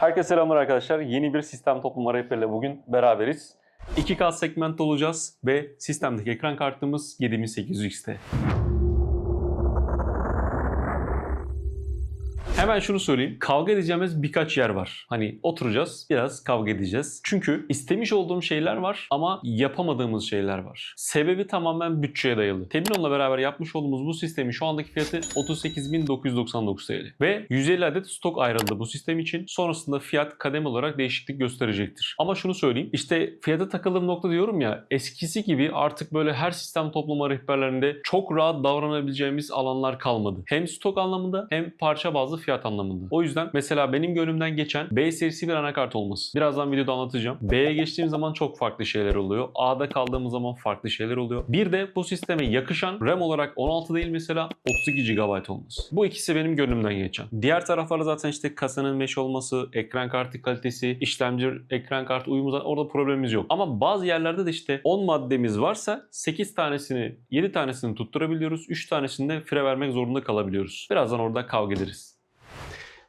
Herkese selamlar arkadaşlar. Yeni bir sistem toplama rehberiyle bugün beraberiz. 2K segment olacağız ve sistemdeki ekran kartımız 7800X'te. Hemen şunu söyleyeyim. Kavga edeceğimiz birkaç yer var. Hani oturacağız, biraz kavga edeceğiz. Çünkü istemiş olduğum şeyler var ama yapamadığımız şeyler var. Sebebi tamamen bütçeye dayalı. Teminon'la beraber yapmış olduğumuz bu sistemin şu andaki fiyatı 38.999 TL. Ve 150 adet stok ayrıldı bu sistem için. Sonrasında fiyat kademe olarak değişiklik gösterecektir. Ama şunu söyleyeyim. İşte fiyata takıldığım nokta diyorum ya eskisi gibi artık böyle her sistem toplama rehberlerinde çok rahat davranabileceğimiz alanlar kalmadı. Hem stok anlamında hem parça bazlı fiyat anlamında. O yüzden mesela benim gönlümden geçen B serisi bir anakart olması. Birazdan videoda anlatacağım. B'ye geçtiğim zaman çok farklı şeyler oluyor. A'da kaldığımız zaman farklı şeyler oluyor. Bir de bu sisteme yakışan RAM olarak 16 değil mesela 32 GB olması. Bu ikisi benim gönlümden geçen. Diğer taraflarda zaten işte kasanın mesh olması, ekran kartı kalitesi, işlemci ekran kartı uyumu orada problemimiz yok. Ama bazı yerlerde de işte 10 maddemiz varsa 8 tanesini 7 tanesini tutturabiliyoruz. 3 tanesini de fire vermek zorunda kalabiliyoruz. Birazdan orada kavga ederiz.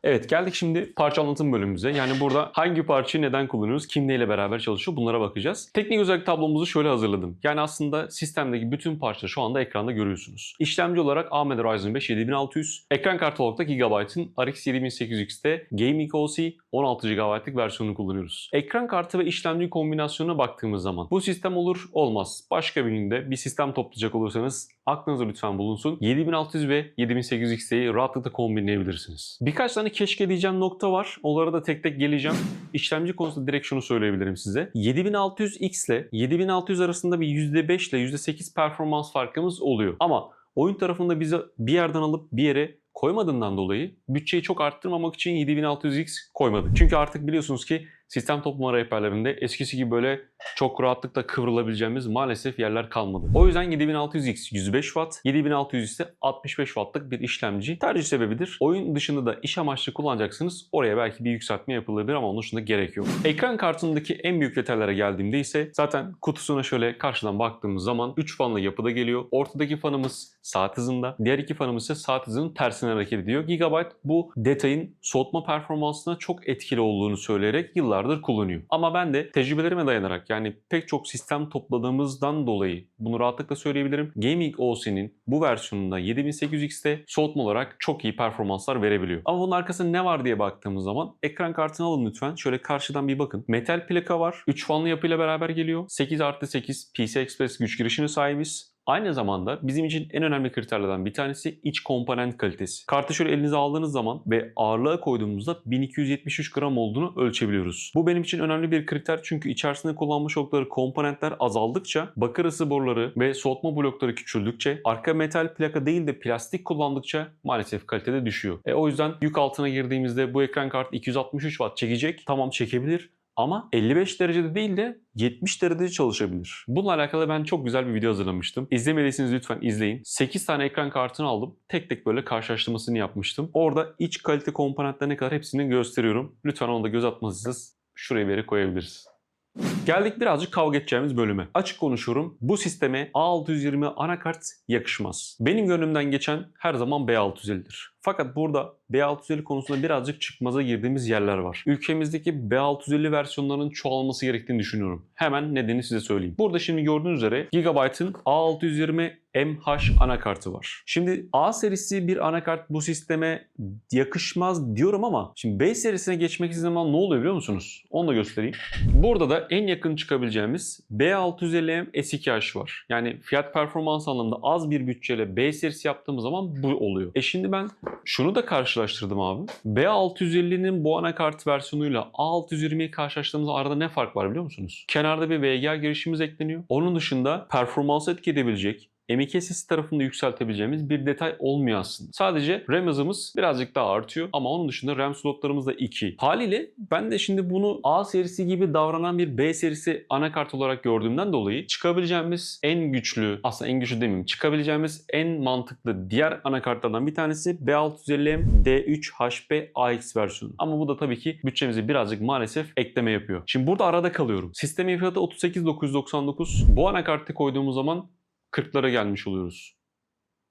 Evet geldik şimdi parça anlatım bölümümüze. Yani burada hangi parçayı neden kullanıyoruz, kim neyle beraber çalışıyor bunlara bakacağız. Teknik özellik tablomuzu şöyle hazırladım. Yani aslında sistemdeki bütün parçaları şu anda ekranda görüyorsunuz. İşlemci olarak AMD Ryzen 5 7600, ekran kartı olarak da Gigabyte'ın RX 7800X'te Gaming OC 16 GB'lık versiyonunu kullanıyoruz. Ekran kartı ve işlemci kombinasyonuna baktığımız zaman bu sistem olur olmaz. Başka bir günde bir sistem toplayacak olursanız aklınızda lütfen bulunsun. 7600 ve 7800X'yi rahatlıkla kombinleyebilirsiniz. Birkaç tane keşke diyeceğim nokta var. Onlara da tek tek geleceğim. İşlemci konusunda direkt şunu söyleyebilirim size. 7600X ile 7600 arasında bir %5 ile %8 performans farkımız oluyor. Ama oyun tarafında bize bir yerden alıp bir yere koymadığından dolayı bütçeyi çok arttırmamak için 7600X koymadık. Çünkü artık biliyorsunuz ki sistem toplama rehberlerinde eskisi gibi böyle çok rahatlıkla kıvrılabileceğimiz maalesef yerler kalmadı. O yüzden 7600X 105 Watt, 7600 ise 65 Watt'lık bir işlemci tercih sebebidir. Oyun dışında da iş amaçlı kullanacaksınız. Oraya belki bir yükseltme yapılabilir ama onun dışında gerek yok. Ekran kartındaki en büyük detaylara geldiğimde ise zaten kutusuna şöyle karşıdan baktığımız zaman 3 fanlı yapıda geliyor. Ortadaki fanımız saat hızında, diğer iki fanımız ise saat hızının tersine hareket ediyor. Gigabyte bu detayın soğutma performansına çok etkili olduğunu söyleyerek yıllardır kullanıyor. Ama ben de tecrübelerime dayanarak yani pek çok sistem topladığımızdan dolayı bunu rahatlıkla söyleyebilirim. Gaming OS'nin bu versiyonunda 7800X'te soğutma olarak çok iyi performanslar verebiliyor. Ama bunun arkasında ne var diye baktığımız zaman ekran kartını alın lütfen. Şöyle karşıdan bir bakın. Metal plaka var. 3 fanlı yapıyla beraber geliyor. 8 artı 8 PCI Express güç girişine sahibiz. Aynı zamanda bizim için en önemli kriterlerden bir tanesi iç komponent kalitesi. Kartı şöyle elinize aldığınız zaman ve ağırlığa koyduğumuzda 1273 gram olduğunu ölçebiliyoruz. Bu benim için önemli bir kriter çünkü içerisinde kullanmış oldukları komponentler azaldıkça, bakır ısı boruları ve soğutma blokları küçüldükçe, arka metal plaka değil de plastik kullandıkça maalesef kalitede düşüyor. E, o yüzden yük altına girdiğimizde bu ekran kartı 263 watt çekecek. Tamam çekebilir ama 55 derecede değil de 70 derecede çalışabilir. Bununla alakalı ben çok güzel bir video hazırlamıştım. İzlemediyseniz lütfen izleyin. 8 tane ekran kartını aldım. Tek tek böyle karşılaştırmasını yapmıştım. Orada iç kalite komponentlerine kadar hepsini gösteriyorum. Lütfen onu da göz atmalısınız. Şuraya yere koyabiliriz. Geldik birazcık kavga edeceğimiz bölüme. Açık konuşuyorum. Bu sisteme A620 anakart yakışmaz. Benim gönlümden geçen her zaman B650'dir. Fakat burada B650 konusunda birazcık çıkmaza girdiğimiz yerler var. Ülkemizdeki B650 versiyonlarının çoğalması gerektiğini düşünüyorum. Hemen nedeni size söyleyeyim. Burada şimdi gördüğünüz üzere Gigabyte'ın A620 MH anakartı var. Şimdi A serisi bir anakart bu sisteme yakışmaz diyorum ama şimdi B serisine geçmek istediğim zaman ne oluyor biliyor musunuz? Onu da göstereyim. Burada da en yakın çıkabileceğimiz B650M S2H var. Yani fiyat performans anlamında az bir bütçeyle B serisi yaptığımız zaman bu oluyor. E şimdi ben şunu da karşılaştırdım abi. B650'nin bu anakart versiyonuyla A620'yi karşılaştırdığımızda arada ne fark var biliyor musunuz? Kenarda bir VGA girişimiz ekleniyor. Onun dışında performansı etki edebilecek M.2 SSD tarafında yükseltebileceğimiz bir detay olmuyor aslında. Sadece RAM hızımız birazcık daha artıyor ama onun dışında RAM slotlarımız da 2. Haliyle ben de şimdi bunu A serisi gibi davranan bir B serisi anakart olarak gördüğümden dolayı çıkabileceğimiz en güçlü, aslında en güçlü demeyeyim, çıkabileceğimiz en mantıklı diğer anakartlardan bir tanesi B650M D3 HP AX versiyonu. Ama bu da tabii ki bütçemize birazcık maalesef ekleme yapıyor. Şimdi burada arada kalıyorum. Sistemin fiyatı 38.999. Bu anakartı koyduğumuz zaman 40'lara gelmiş oluyoruz.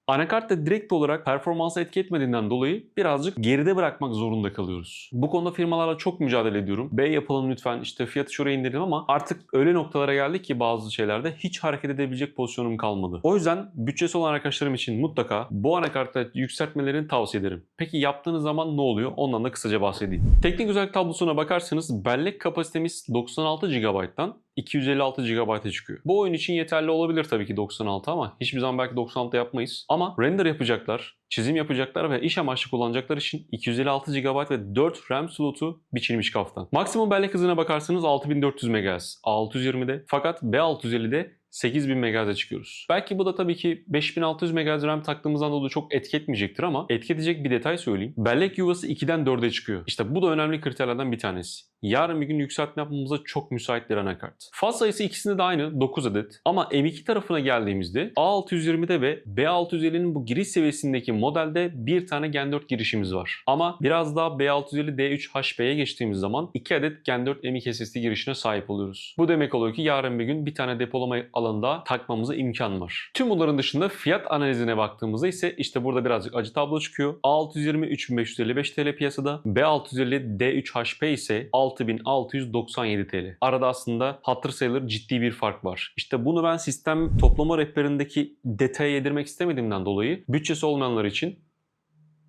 Anakart da direkt olarak performansa etki etmediğinden dolayı birazcık geride bırakmak zorunda kalıyoruz. Bu konuda firmalarla çok mücadele ediyorum. B yapalım lütfen işte fiyatı şuraya indirelim ama artık öyle noktalara geldik ki bazı şeylerde hiç hareket edebilecek pozisyonum kalmadı. O yüzden bütçesi olan arkadaşlarım için mutlaka bu anakartta yükseltmelerini tavsiye ederim. Peki yaptığınız zaman ne oluyor? Ondan da kısaca bahsedeyim. Teknik özellik tablosuna bakarsanız bellek kapasitemiz 96 GB'dan 256 GB'a çıkıyor. Bu oyun için yeterli olabilir tabii ki 96 ama hiçbir zaman belki 96 yapmayız. Ama render yapacaklar, çizim yapacaklar ve iş amaçlı kullanacaklar için 256 GB ve 4 RAM slotu biçilmiş kaftan. Maksimum bellek hızına bakarsanız 6400 MHz 620'de fakat B650'de 8000 MHz'e çıkıyoruz. Belki bu da tabii ki 5600 MHz RAM taktığımızdan dolayı çok etki etmeyecektir ama etki edecek bir detay söyleyeyim. Bellek yuvası 2'den 4'e çıkıyor. İşte bu da önemli kriterlerden bir tanesi. Yarın bir gün yükseltme yapmamıza çok müsait bir anakart. Faz sayısı ikisinde de aynı 9 adet. Ama M2 tarafına geldiğimizde A620'de ve B650'nin bu giriş seviyesindeki modelde bir tane Gen 4 girişimiz var. Ama biraz daha B650 D3 HP'ye geçtiğimiz zaman 2 adet Gen 4 M2 SSD girişine sahip oluyoruz. Bu demek oluyor ki yarın bir gün bir tane depolama alanında takmamıza imkan var. Tüm bunların dışında fiyat analizine baktığımızda ise işte burada birazcık acı tablo çıkıyor. A620 3555 TL piyasada. B650 D3 HP ise 6697 TL. Arada aslında hatır sayılır ciddi bir fark var. İşte bunu ben sistem toplama rehberindeki detaya yedirmek istemediğimden dolayı bütçesi olmayanlar için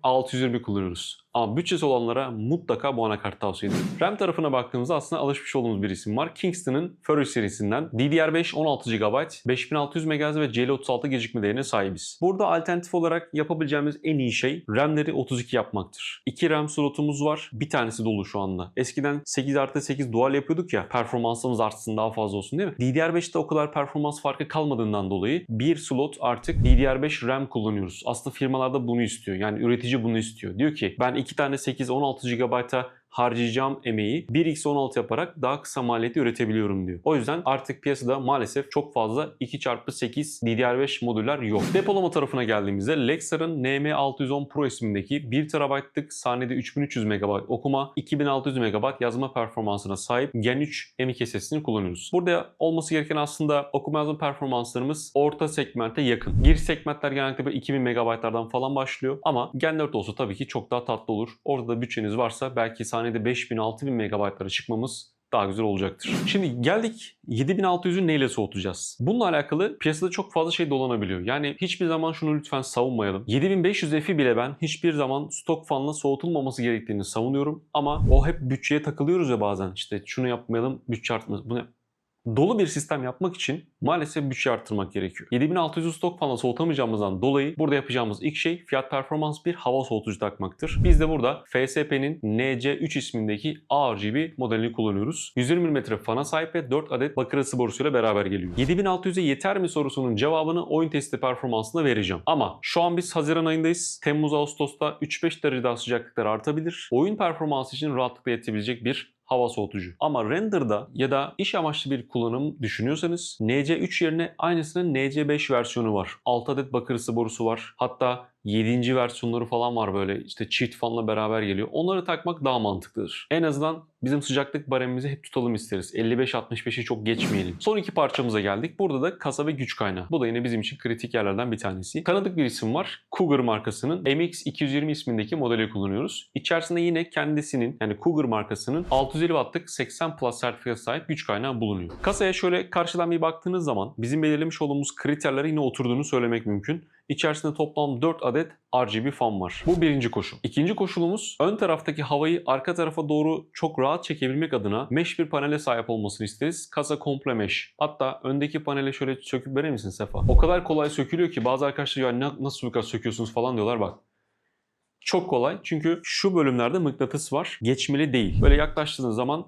620 kullanıyoruz. Ama bütçesi olanlara mutlaka bu anakart tavsiye ederim. RAM tarafına baktığımızda aslında alışmış olduğumuz bir isim var. Kingston'ın Fury serisinden DDR5 16 GB, 5600 MHz ve CL36 gecikme değerine sahibiz. Burada alternatif olarak yapabileceğimiz en iyi şey RAM'leri 32 yapmaktır. 2 RAM slotumuz var. Bir tanesi dolu şu anda. Eskiden 8 artı 8 dual yapıyorduk ya performansımız artsın daha fazla olsun değil mi? DDR5'te o kadar performans farkı kalmadığından dolayı bir slot artık DDR5 RAM kullanıyoruz. Aslında firmalarda bunu istiyor. Yani üretici bunu istiyor. Diyor ki ben 2 tane 8-16 GB'a harcayacağım emeği 1x16 yaparak daha kısa maliyeti üretebiliyorum diyor. O yüzden artık piyasada maalesef çok fazla 2x8 DDR5 modüller yok. Depolama tarafına geldiğimizde Lexar'ın NM610 Pro ismindeki 1 TB'lık saniyede 3300 MB okuma, 2600 MB yazma performansına sahip Gen 3 M2 SSD'ni kullanıyoruz. Burada olması gereken aslında okuma yazma performanslarımız orta segmente yakın. Giriş segmentler genellikle böyle 2000 MB'lardan falan başlıyor ama Gen 4 olsa tabii ki çok daha tatlı olur. Orada da bütçeniz varsa belki saniyede 5000-6000 MB'lara çıkmamız daha güzel olacaktır. Şimdi geldik 7600'ü neyle soğutacağız? Bununla alakalı piyasada çok fazla şey dolanabiliyor. Yani hiçbir zaman şunu lütfen savunmayalım. 7500 F'i bile ben hiçbir zaman stok fanla soğutulmaması gerektiğini savunuyorum. Ama o hep bütçeye takılıyoruz ya bazen. İşte şunu yapmayalım, bütçe artmasın. Bunu Dolu bir sistem yapmak için maalesef bütçe arttırmak gerekiyor. 7600 stok fanla soğutamayacağımızdan dolayı burada yapacağımız ilk şey fiyat performans bir hava soğutucu takmaktır. Biz de burada FSP'nin NC3 ismindeki RGB modelini kullanıyoruz. 120 mm fana sahip ve 4 adet bakır ısı borusuyla beraber geliyor. 7600'e yeter mi sorusunun cevabını oyun testi performansında vereceğim. Ama şu an biz Haziran ayındayız. Temmuz-Ağustos'ta 3-5 derece daha sıcaklıklar artabilir. Oyun performansı için rahatlıkla yetebilecek bir hava soğutucu. Ama render'da ya da iş amaçlı bir kullanım düşünüyorsanız NC3 yerine aynısının NC5 versiyonu var. 6 adet bakır ısı borusu var. Hatta 7. versiyonları falan var böyle işte çift fanla beraber geliyor. Onları takmak daha mantıklıdır. En azından bizim sıcaklık baremimizi hep tutalım isteriz. 55-65'i çok geçmeyelim. Son iki parçamıza geldik. Burada da kasa ve güç kaynağı. Bu da yine bizim için kritik yerlerden bir tanesi. Tanıdık bir isim var. Cougar markasının MX220 ismindeki modeli kullanıyoruz. İçerisinde yine kendisinin yani Cougar markasının 650 wattlık 80 plus sertifikası sahip güç kaynağı bulunuyor. Kasaya şöyle karşıdan bir baktığınız zaman bizim belirlemiş olduğumuz kriterlere yine oturduğunu söylemek mümkün. İçerisinde toplam 4 adet RGB fan var. Bu birinci koşul. İkinci koşulumuz ön taraftaki havayı arka tarafa doğru çok rahat çekebilmek adına mesh bir panele sahip olmasını isteriz. Kasa komple mesh. Hatta öndeki panele şöyle söküp verir misin Sefa? O kadar kolay sökülüyor ki bazı arkadaşlar ya "Ne- nasıl bu kadar söküyorsunuz falan diyorlar bak. Çok kolay çünkü şu bölümlerde mıknatıs var. Geçmeli değil. Böyle yaklaştığınız zaman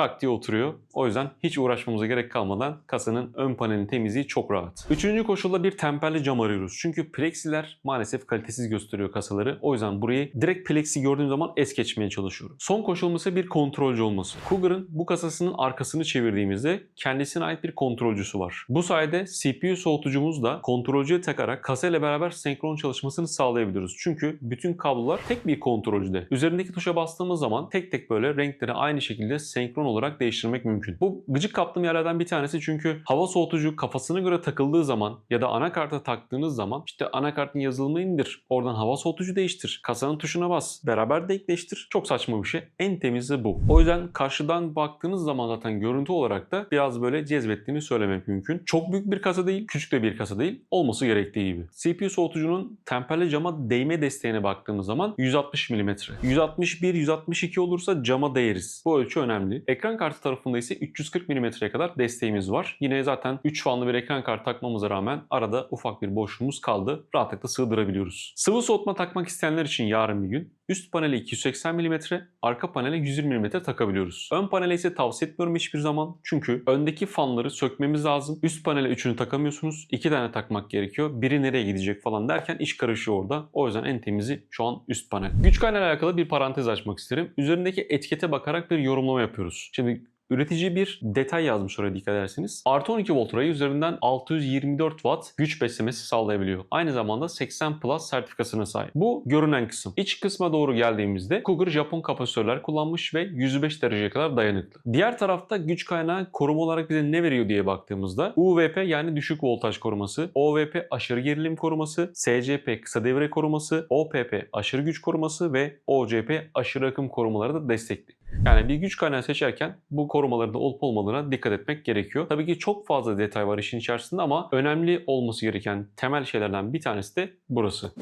tak diye oturuyor. O yüzden hiç uğraşmamıza gerek kalmadan kasanın ön panelinin temizliği çok rahat. Üçüncü koşulda bir temperli cam arıyoruz. Çünkü plexiler maalesef kalitesiz gösteriyor kasaları. O yüzden burayı direkt plexi gördüğüm zaman es geçmeye çalışıyorum. Son koşulumuz ise bir kontrolcü olması. Cougar'ın bu kasasının arkasını çevirdiğimizde kendisine ait bir kontrolcüsü var. Bu sayede CPU soğutucumuz da kontrolcüye takarak kasayla beraber senkron çalışmasını sağlayabiliyoruz. Çünkü bütün kablolar tek bir kontrolcüde. Üzerindeki tuşa bastığımız zaman tek tek böyle renkleri aynı şekilde senkron olarak değiştirmek mümkün. Bu gıcık kaptığım yerlerden bir tanesi çünkü hava soğutucu kafasına göre takıldığı zaman ya da anakarta taktığınız zaman işte anakartın yazılımını indir. Oradan hava soğutucu değiştir. Kasanın tuşuna bas. Beraber denkleştir. Çok saçma bir şey. En temizi bu. O yüzden karşıdan baktığınız zaman zaten görüntü olarak da biraz böyle cezbettiğini söylemek mümkün. Çok büyük bir kasa değil, küçük de bir kasa değil. Olması gerektiği gibi. CPU soğutucunun temperli cama değme desteğine baktığımız zaman 160 mm. 161, 162 olursa cama değeriz. Bu ölçü önemli. Ekran kartı tarafında ise 340 mm'ye kadar desteğimiz var. Yine zaten 3 fanlı bir ekran kartı takmamıza rağmen arada ufak bir boşluğumuz kaldı. Rahatlıkla sığdırabiliyoruz. Sıvı soğutma takmak isteyenler için yarın bir gün üst panele 280 mm, arka panele 120 mm takabiliyoruz. Ön panele ise tavsiye etmiyorum hiçbir zaman. Çünkü öndeki fanları sökmemiz lazım. Üst panele üçünü takamıyorsunuz. iki tane takmak gerekiyor. Biri nereye gidecek falan derken iş karışıyor orada. O yüzden en temizi şu an üst panel. Güç kaynağı alakalı bir parantez açmak isterim. Üzerindeki etikete bakarak bir yorumlama yapıyoruz. Şimdi Üretici bir detay yazmış oraya dikkat ederseniz. Artı 12 volt rayı üzerinden 624 watt güç beslemesi sağlayabiliyor. Aynı zamanda 80 Plus sertifikasına sahip. Bu görünen kısım. İç kısma doğru geldiğimizde Cougar Japon kapasitörler kullanmış ve 105 dereceye kadar dayanıklı. Diğer tarafta güç kaynağı koruma olarak bize ne veriyor diye baktığımızda UVP yani düşük voltaj koruması, OVP aşırı gerilim koruması, SCP kısa devre koruması, OPP aşırı güç koruması ve OCP aşırı akım korumaları da destekli. Yani bir güç kaynağı seçerken bu korumaların da olup olmadığına dikkat etmek gerekiyor. Tabii ki çok fazla detay var işin içerisinde ama önemli olması gereken temel şeylerden bir tanesi de burası.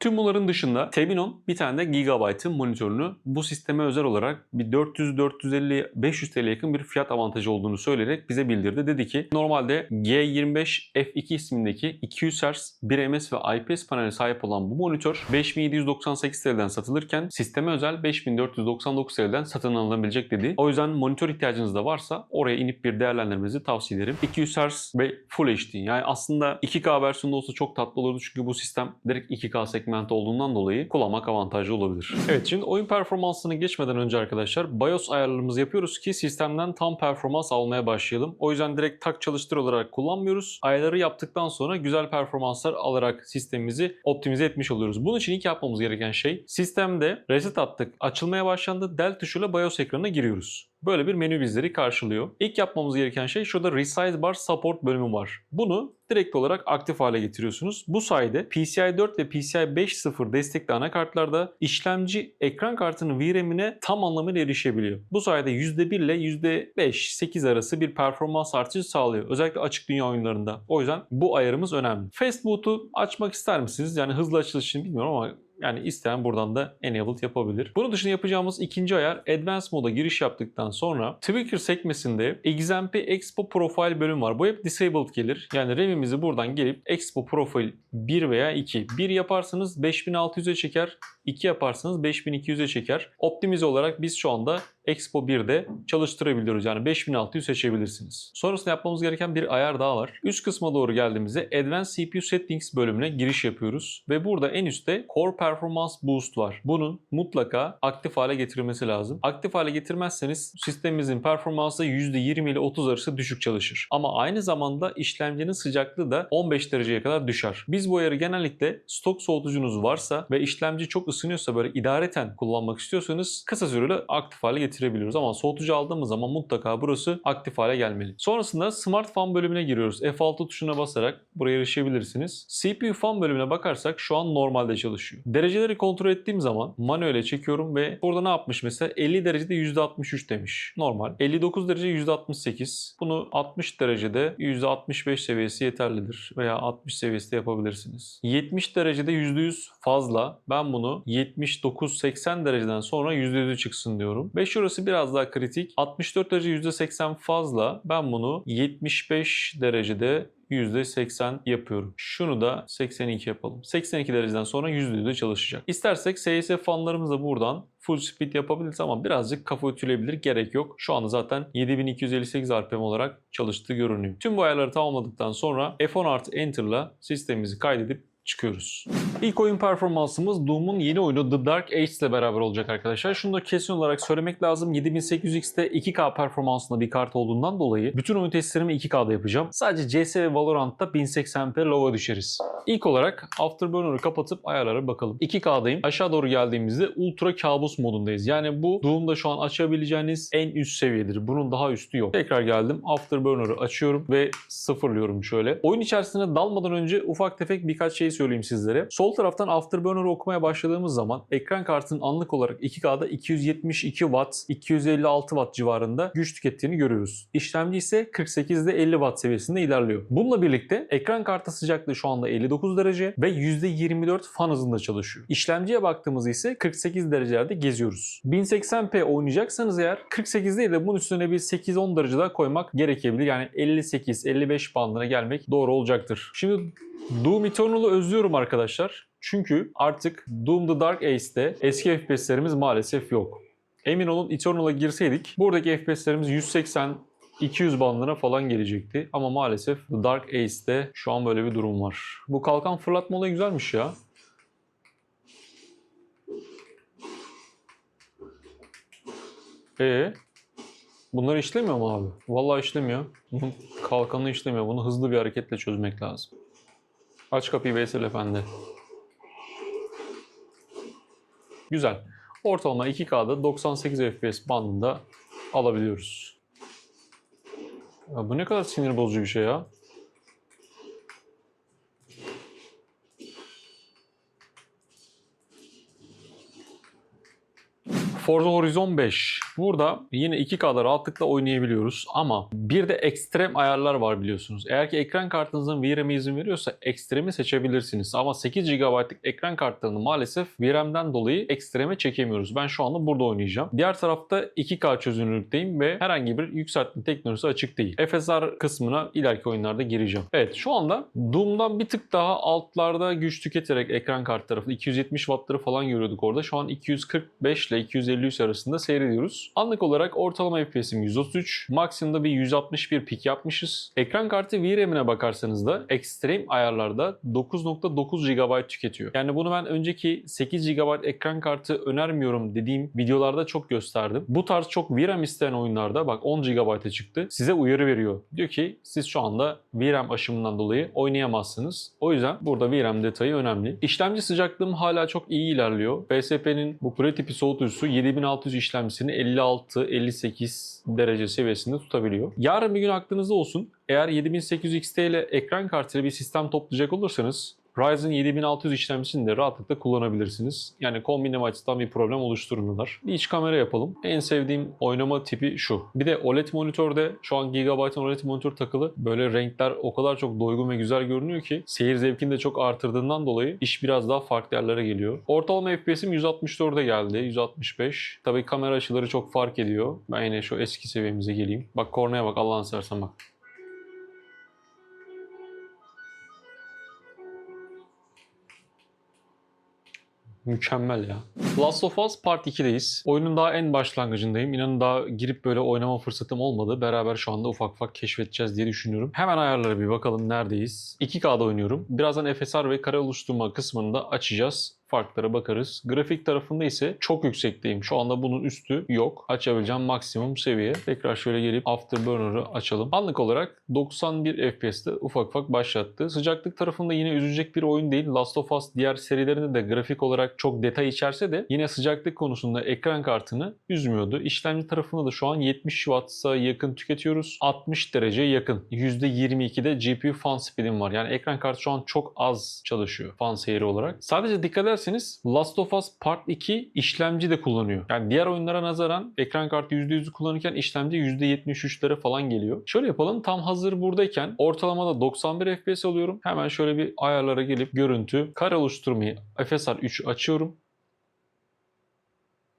Tüm bunların dışında Tebinon bir tane de Gigabyte'ın monitörünü bu sisteme özel olarak bir 400-450-500 TL yakın bir fiyat avantajı olduğunu söyleyerek bize bildirdi. Dedi ki normalde G25 F2 ismindeki 200 Hz 1ms ve IPS paneli sahip olan bu monitör 5798 TL'den satılırken sisteme özel 5499 TL'den satın alınabilecek dedi. O yüzden monitör ihtiyacınız da varsa oraya inip bir değerlendirmenizi tavsiye ederim. 200 Hz ve Full HD yani aslında 2K versiyonda olsa çok tatlı olurdu çünkü bu sistem direkt 2K segment olduğundan dolayı kullanmak avantajlı olabilir. Evet şimdi oyun performansını geçmeden önce arkadaşlar BIOS ayarlarımızı yapıyoruz ki sistemden tam performans almaya başlayalım. O yüzden direkt tak çalıştır olarak kullanmıyoruz. Ayarları yaptıktan sonra güzel performanslar alarak sistemimizi optimize etmiş oluyoruz. Bunun için ilk yapmamız gereken şey sistemde reset attık. Açılmaya başlandı. Del tuşuyla BIOS ekranına giriyoruz. Böyle bir menü bizleri karşılıyor. İlk yapmamız gereken şey şurada Resize Bar Support bölümü var. Bunu direkt olarak aktif hale getiriyorsunuz. Bu sayede PCI 4 ve PCI 5.0 destekli anakartlarda işlemci ekran kartının VRAM'ine tam anlamıyla erişebiliyor. Bu sayede %1 ile %5-8 arası bir performans artışı sağlıyor. Özellikle açık dünya oyunlarında. O yüzden bu ayarımız önemli. Fast Boot'u açmak ister misiniz? Yani hızlı açılış için bilmiyorum ama yani isteyen buradan da enabled yapabilir. Bunun dışında yapacağımız ikinci ayar Advanced moda giriş yaptıktan sonra Tweaker sekmesinde XMP Expo Profile bölüm var. Bu hep disabled gelir. Yani RAM'imizi buradan gelip Expo Profile 1 veya 2. 1 yaparsanız 5600'e çeker. 2 yaparsanız 5200'e çeker. Optimize olarak biz şu anda Expo 1'de çalıştırabiliyoruz. Yani 5600 seçebilirsiniz. Sonrasında yapmamız gereken bir ayar daha var. Üst kısma doğru geldiğimizde Advanced CPU Settings bölümüne giriş yapıyoruz. Ve burada en üstte Core Performance Boost var. Bunun mutlaka aktif hale getirilmesi lazım. Aktif hale getirmezseniz sistemimizin performansı %20 ile 30 arası düşük çalışır. Ama aynı zamanda işlemcinin sıcaklığı da 15 dereceye kadar düşer. Biz bu ayarı genellikle stok soğutucunuz varsa ve işlemci çok ısınıyorsa böyle idareten kullanmak istiyorsanız kısa süreli aktif hale getirebiliyoruz. Ama soğutucu aldığımız zaman mutlaka burası aktif hale gelmeli. Sonrasında Smart Fan bölümüne giriyoruz. F6 tuşuna basarak buraya erişebilirsiniz. CPU Fan bölümüne bakarsak şu an normalde çalışıyor. Dereceleri kontrol ettiğim zaman manuele çekiyorum ve burada ne yapmış mesela 50 derecede %63 demiş. Normal. 59 derece %68. Bunu 60 derecede %65 seviyesi yeterlidir. Veya 60 seviyesi de yapabilirsiniz. 70 derecede %100 fazla. Ben bunu 79-80 dereceden sonra %100'ü çıksın diyorum. Ve şurası biraz daha kritik. 64 derece %80 fazla. Ben bunu 75 derecede %80 yapıyorum. Şunu da 82 yapalım. 82 dereceden sonra %100'de çalışacak. İstersek SIS fanlarımızı da buradan full speed yapabiliriz ama birazcık kafa ütüleyebilir gerek yok. Şu anda zaten 7258 RPM olarak çalıştığı görünüyor. Tüm bu ayarları tamamladıktan sonra F10 artı Enter ile sistemimizi kaydedip çıkıyoruz. İlk oyun performansımız Doom'un yeni oyunu The Dark Age ile beraber olacak arkadaşlar. Şunu da kesin olarak söylemek lazım. 7800X'te 2K performansında bir kart olduğundan dolayı bütün oyun testlerimi 2K'da yapacağım. Sadece CS ve Valorant'ta 1080p low'a düşeriz. İlk olarak Afterburner'ı kapatıp ayarlara bakalım. 2K'dayım. Aşağı doğru geldiğimizde Ultra Kabus modundayız. Yani bu Doom'da şu an açabileceğiniz en üst seviyedir. Bunun daha üstü yok. Tekrar geldim. Afterburner'ı açıyorum ve sıfırlıyorum şöyle. Oyun içerisine dalmadan önce ufak tefek birkaç şey söyleyeyim sizlere. Sol taraftan Afterburner'ı okumaya başladığımız zaman ekran kartının anlık olarak 2K'da 272 Watt, 256 Watt civarında güç tükettiğini görüyoruz. İşlemci ise 48'de 50 Watt seviyesinde ilerliyor. Bununla birlikte ekran kartı sıcaklığı şu anda 59 derece ve %24 fan hızında çalışıyor. İşlemciye baktığımızda ise 48 derecelerde geziyoruz. 1080p oynayacaksanız eğer 48 değil de bunun üstüne bir 8-10 derece daha koymak gerekebilir. Yani 58-55 bandına gelmek doğru olacaktır. Şimdi Doom Eternal'ı özlüyorum arkadaşlar. Çünkü artık Doom The Dark Age'de eski FPS'lerimiz maalesef yok. Emin olun Eternal'a girseydik buradaki FPS'lerimiz 180 200 bandına falan gelecekti. Ama maalesef The Dark Ace'de şu an böyle bir durum var. Bu kalkan fırlatma olayı güzelmiş ya. Ee, bunlar işlemiyor mu abi? Vallahi işlemiyor. Kalkanı işlemiyor. Bunu hızlı bir hareketle çözmek lazım. Aç kapıyı Veysel Efendi. Güzel. Ortalama 2K'da 98 FPS bandında alabiliyoruz. Ya bu ne kadar sinir bozucu bir şey ya. Forza Horizon 5. Burada yine 2K'da rahatlıkla oynayabiliyoruz ama bir de ekstrem ayarlar var biliyorsunuz. Eğer ki ekran kartınızın VRAM'i izin veriyorsa ekstremi seçebilirsiniz. Ama 8 GB'lık ekran kartlarını maalesef VRAM'den dolayı ekstreme çekemiyoruz. Ben şu anda burada oynayacağım. Diğer tarafta 2K çözünürlükteyim ve herhangi bir yükseltme teknolojisi açık değil. FSR kısmına ileriki oyunlarda gireceğim. Evet şu anda Doom'dan bir tık daha altlarda güç tüketerek ekran kart tarafı 270 wattları falan görüyorduk orada. Şu an 245 ile 253 arasında seyrediyoruz. Anlık olarak ortalama FPS'im 133. Maksimumda bir 161 pik yapmışız. Ekran kartı VRAM'ine bakarsanız da ekstrem ayarlarda 9.9 GB tüketiyor. Yani bunu ben önceki 8 GB ekran kartı önermiyorum dediğim videolarda çok gösterdim. Bu tarz çok VRAM isteyen oyunlarda bak 10 GB'a çıktı. Size uyarı veriyor. Diyor ki siz şu anda VRAM aşımından dolayı oynayamazsınız. O yüzden burada VRAM detayı önemli. İşlemci sıcaklığım hala çok iyi ilerliyor. BSP'nin bu Pre tipi soğutucusu 7600 işlemcisini 56-58 derece seviyesinde tutabiliyor. Yarın bir gün aklınızda olsun. Eğer 7800 XT ile ekran kartıyla bir sistem toplayacak olursanız Ryzen 7600 işlemcisini de rahatlıkla kullanabilirsiniz. Yani kombine açıdan bir problem oluşturmuyorlar. Bir iç kamera yapalım. En sevdiğim oynama tipi şu. Bir de OLED monitörde şu an Gigabyte'ın OLED monitör takılı. Böyle renkler o kadar çok doygun ve güzel görünüyor ki seyir zevkini de çok artırdığından dolayı iş biraz daha farklı yerlere geliyor. Ortalama FPS'im 164'e geldi. 165. Tabii kamera açıları çok fark ediyor. Ben yine şu eski seviyemize geleyim. Bak kornaya bak Allah'ını seversen bak. Mükemmel ya. Last of Us Part 2'deyiz. Oyunun daha en başlangıcındayım. İnanın daha girip böyle oynama fırsatım olmadı. Beraber şu anda ufak ufak keşfedeceğiz diye düşünüyorum. Hemen ayarlara bir bakalım neredeyiz. 2K'da oynuyorum. Birazdan FSR ve kare oluşturma kısmını da açacağız farklara bakarız. Grafik tarafında ise çok yüksekteyim. Şu anda bunun üstü yok. Açabileceğim maksimum seviye. Tekrar şöyle gelip Afterburner'ı açalım. Anlık olarak 91 FPS'te ufak ufak başlattı. Sıcaklık tarafında yine üzülecek bir oyun değil. Last of Us diğer serilerinde de grafik olarak çok detay içerse de yine sıcaklık konusunda ekran kartını üzmüyordu. İşlemci tarafında da şu an 70 Watt'a yakın tüketiyoruz. 60 dereceye yakın. %22'de GPU fan speed'im var. Yani ekran kartı şu an çok az çalışıyor fan seyri olarak. Sadece dikkat ederseniz Last of Us Part 2 işlemci de kullanıyor. Yani diğer oyunlara nazaran ekran kartı %100'ü kullanırken işlemci %73'lere falan geliyor. Şöyle yapalım tam hazır buradayken ortalamada 91 FPS alıyorum. Hemen şöyle bir ayarlara gelip görüntü kare oluşturmayı FSR 3 açıyorum.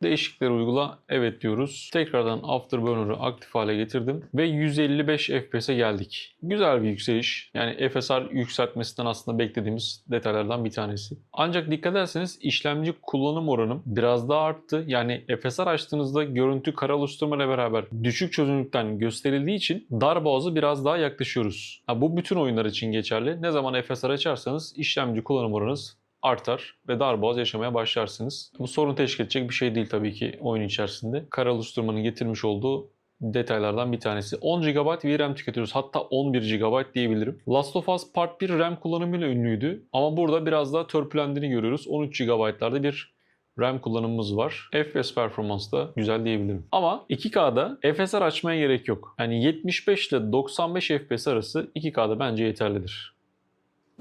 Değişiklikleri uygula. Evet diyoruz. Tekrardan Afterburner'ı aktif hale getirdim. Ve 155 FPS'e geldik. Güzel bir yükseliş. Yani FSR yükseltmesinden aslında beklediğimiz detaylardan bir tanesi. Ancak dikkat ederseniz işlemci kullanım oranım biraz daha arttı. Yani FSR açtığınızda görüntü oluşturma ile beraber düşük çözünürlükten gösterildiği için darboğazı biraz daha yaklaşıyoruz. Ha, bu bütün oyunlar için geçerli. Ne zaman FSR açarsanız işlemci kullanım oranınız artar ve darboğaz yaşamaya başlarsınız. Bu sorun teşkil edecek bir şey değil tabii ki oyun içerisinde. Kare oluşturmanın getirmiş olduğu detaylardan bir tanesi. 10 GB VRAM tüketiyoruz. Hatta 11 GB diyebilirim. Last of Us Part 1 RAM kullanımıyla ünlüydü. Ama burada biraz daha törpülendiğini görüyoruz. 13 GB'larda bir RAM kullanımımız var. FPS performans da güzel diyebilirim. Ama 2K'da FSR açmaya gerek yok. Yani 75 ile 95 FPS arası 2K'da bence yeterlidir.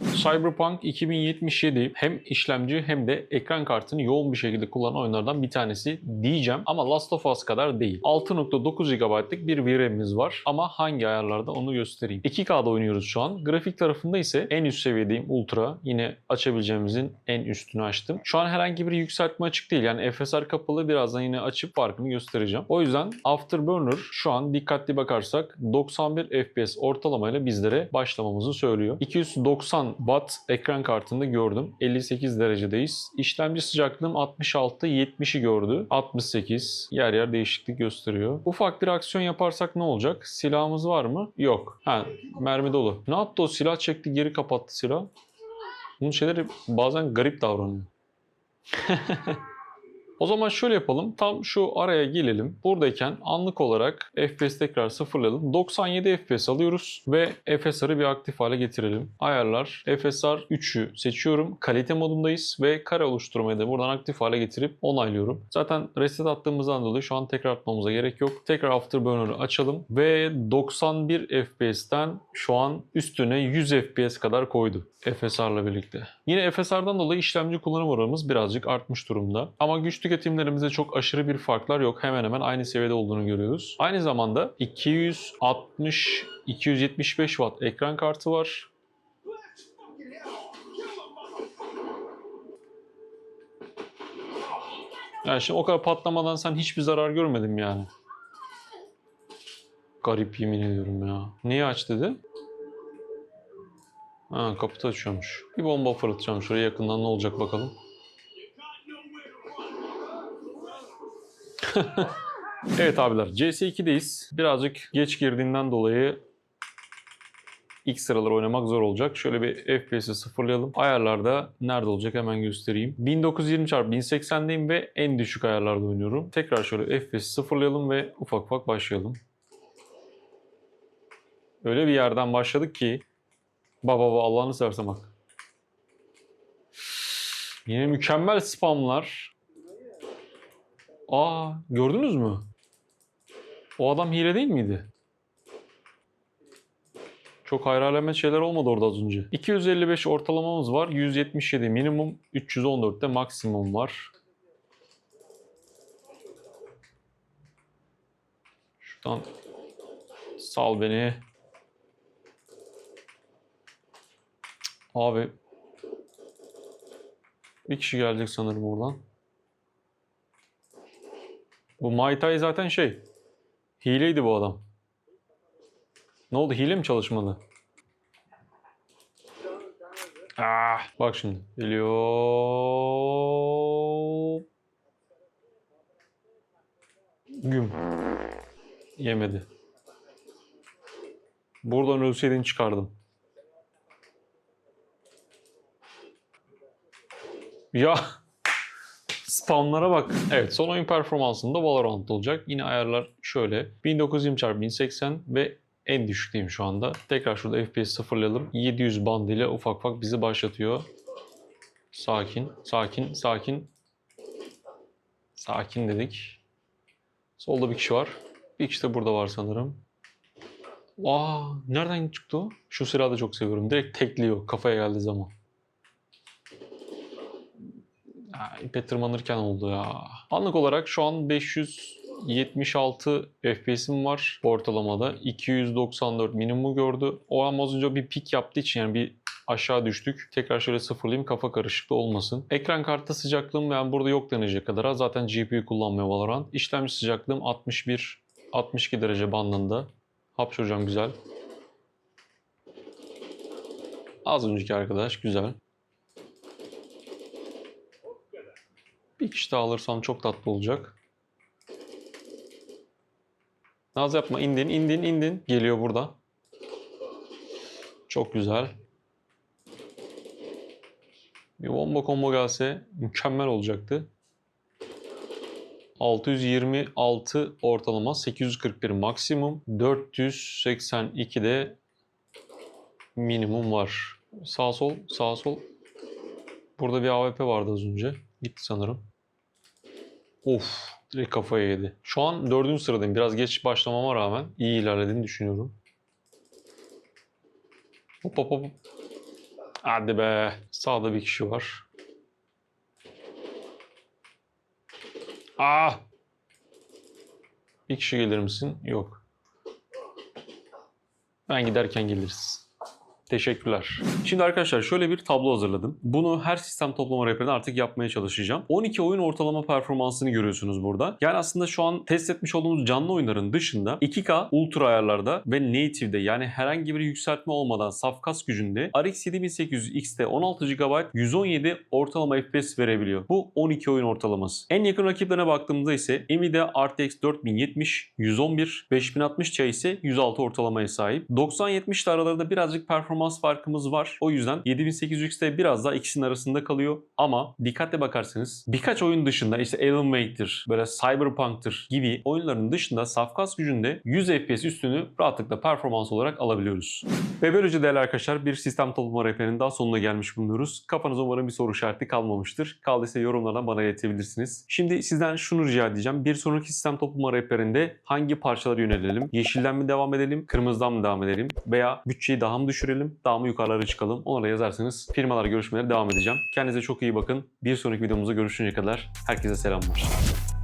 Cyberpunk 2077 hem işlemci hem de ekran kartını yoğun bir şekilde kullanan oyunlardan bir tanesi diyeceğim. Ama Last of Us kadar değil. 6.9 GB'lık bir VRAM'imiz var ama hangi ayarlarda onu göstereyim. 2K'da oynuyoruz şu an. Grafik tarafında ise en üst seviyedeyim Ultra. Yine açabileceğimizin en üstünü açtım. Şu an herhangi bir yükseltme açık değil. Yani FSR kapalı birazdan yine açıp farkını göstereceğim. O yüzden Afterburner şu an dikkatli bakarsak 91 FPS ortalamayla bizlere başlamamızı söylüyor. 290 Watt ekran kartında gördüm. 58 derecedeyiz. İşlemci sıcaklığım 66-70'i gördü. 68. Yer yer değişiklik gösteriyor. Ufak bir aksiyon yaparsak ne olacak? Silahımız var mı? Yok. Ha, mermi dolu. Ne yaptı o silah çekti geri kapattı silah. Bunun şeyleri bazen garip davranıyor. O zaman şöyle yapalım. Tam şu araya gelelim. Buradayken anlık olarak FPS tekrar sıfırlayalım. 97 FPS alıyoruz ve FSR'ı bir aktif hale getirelim. Ayarlar. FSR 3'ü seçiyorum. Kalite modundayız ve kare oluşturmayı da buradan aktif hale getirip onaylıyorum. Zaten reset attığımızdan dolayı şu an tekrar atmamıza gerek yok. Tekrar Afterburner'ı açalım ve 91 FPS'ten şu an üstüne 100 FPS kadar koydu. FSR'la birlikte. Yine FSR'dan dolayı işlemci kullanım oranımız birazcık artmış durumda. Ama güç tüketimlerimizde çok aşırı bir farklar yok. Hemen hemen aynı seviyede olduğunu görüyoruz. Aynı zamanda 260 275 Watt ekran kartı var. Yani şimdi o kadar patlamadan sen hiçbir zarar görmedin yani. Garip yemin ediyorum ya. Neyi aç dedi? Ha kapıda açıyormuş. Bir bomba fırlatacağım şuraya yakından ne olacak bakalım. evet abiler CS2'deyiz. Birazcık geç girdiğinden dolayı ilk sıralar oynamak zor olacak. Şöyle bir FPS'i sıfırlayalım. Ayarlarda nerede olacak hemen göstereyim. 1920 x 1080'deyim ve en düşük ayarlarda oynuyorum. Tekrar şöyle FPS'i sıfırlayalım ve ufak ufak başlayalım. Öyle bir yerden başladık ki Baba baba Allah'ını seversen bak. Yine mükemmel spamlar. Aa gördünüz mü? O adam hile değil miydi? Çok alamet şeyler olmadı orada az önce. 255 ortalamamız var. 177 minimum. 314 de maksimum var. Şuradan sal beni. Abi bir kişi gelecek sanırım oradan. Bu Tai zaten şey hileydi bu adam. Ne oldu hile mi çalışmadı? Ah, bak şimdi geliyor. Güm. Yemedi. Buradan ölseydin çıkardım. Ya spamlara bak. Evet son oyun performansında Valorant olacak. Yine ayarlar şöyle. 1920x1080 ve en düşükteyim şu anda. Tekrar şurada FPS sıfırlayalım. 700 band ile ufak ufak bizi başlatıyor. Sakin, sakin, sakin. Sakin dedik. Solda bir kişi var. Bir kişi de burada var sanırım. Aa, nereden çıktı o? Şu silahı da çok seviyorum. Direkt tekliyor kafaya geldiği zaman. Ha, ipe tırmanırken oldu ya. Anlık olarak şu an 576 FPS'im var ortalamada. 294 minimum gördü. O an az önce bir pik yaptığı için yani bir aşağı düştük. Tekrar şöyle sıfırlayayım kafa karışıklığı olmasın. Ekran kartı sıcaklığım yani burada yok denecek kadar. Zaten GPU kullanmıyor Valorant. İşlemci sıcaklığım 61 62 derece bandında. Hapşuracağım güzel. Az önceki arkadaş güzel. Bir kişi daha alırsam çok tatlı olacak. Naz yapma indin indin indin. Geliyor burada. Çok güzel. Bir bomba combo gelse mükemmel olacaktı. 626 ortalama, 841 maksimum, 482 de minimum var. Sağ sol, sağ sol. Burada bir AWP vardı az önce. Gitti sanırım. Of, direkt kafaya yedi. Şu an dördüncü sıradayım. Biraz geç başlamama rağmen iyi ilerlediğini düşünüyorum. Hop hop hop. Hadi be. Sağda bir kişi var. Ah! Bir kişi gelir misin? Yok. Ben giderken geliriz. Teşekkürler. Şimdi arkadaşlar şöyle bir tablo hazırladım. Bunu her sistem toplama rehberinde artık yapmaya çalışacağım. 12 oyun ortalama performansını görüyorsunuz burada. Yani aslında şu an test etmiş olduğumuz canlı oyunların dışında 2K ultra ayarlarda ve native'de yani herhangi bir yükseltme olmadan saf kas gücünde RX 7800 X'te 16 GB 117 ortalama FPS verebiliyor. Bu 12 oyun ortalaması. En yakın rakiplerine baktığımızda ise Nvidia RTX 4070 111 5060 Ti ise 106 ortalamaya sahip. 90-70 aralarında birazcık performans farkımız var. O yüzden 7800X'te biraz daha ikisinin arasında kalıyor. Ama dikkatle bakarsanız birkaç oyun dışında işte Alan Wake'tir, böyle Cyberpunk'tır gibi oyunların dışında safkas gücünde 100 FPS üstünü rahatlıkla performans olarak alabiliyoruz. Ve böylece değerli arkadaşlar bir sistem toplama rehberinin daha sonuna gelmiş bulunuyoruz. Kafanıza umarım bir soru işareti kalmamıştır. Kaldıysa yorumlardan bana iletebilirsiniz. Şimdi sizden şunu rica edeceğim. Bir sonraki sistem toplama rehberinde hangi parçalara yönelelim? Yeşilden mi devam edelim? Kırmızıdan mı devam edelim? Veya bütçeyi daha mı düşürelim? Daha mı yukarılara çıkalım? Onlara yazarsanız firmalar görüşmeleri devam edeceğim. Kendinize çok iyi bakın. Bir sonraki videomuzda görüşünceye kadar herkese selamlar.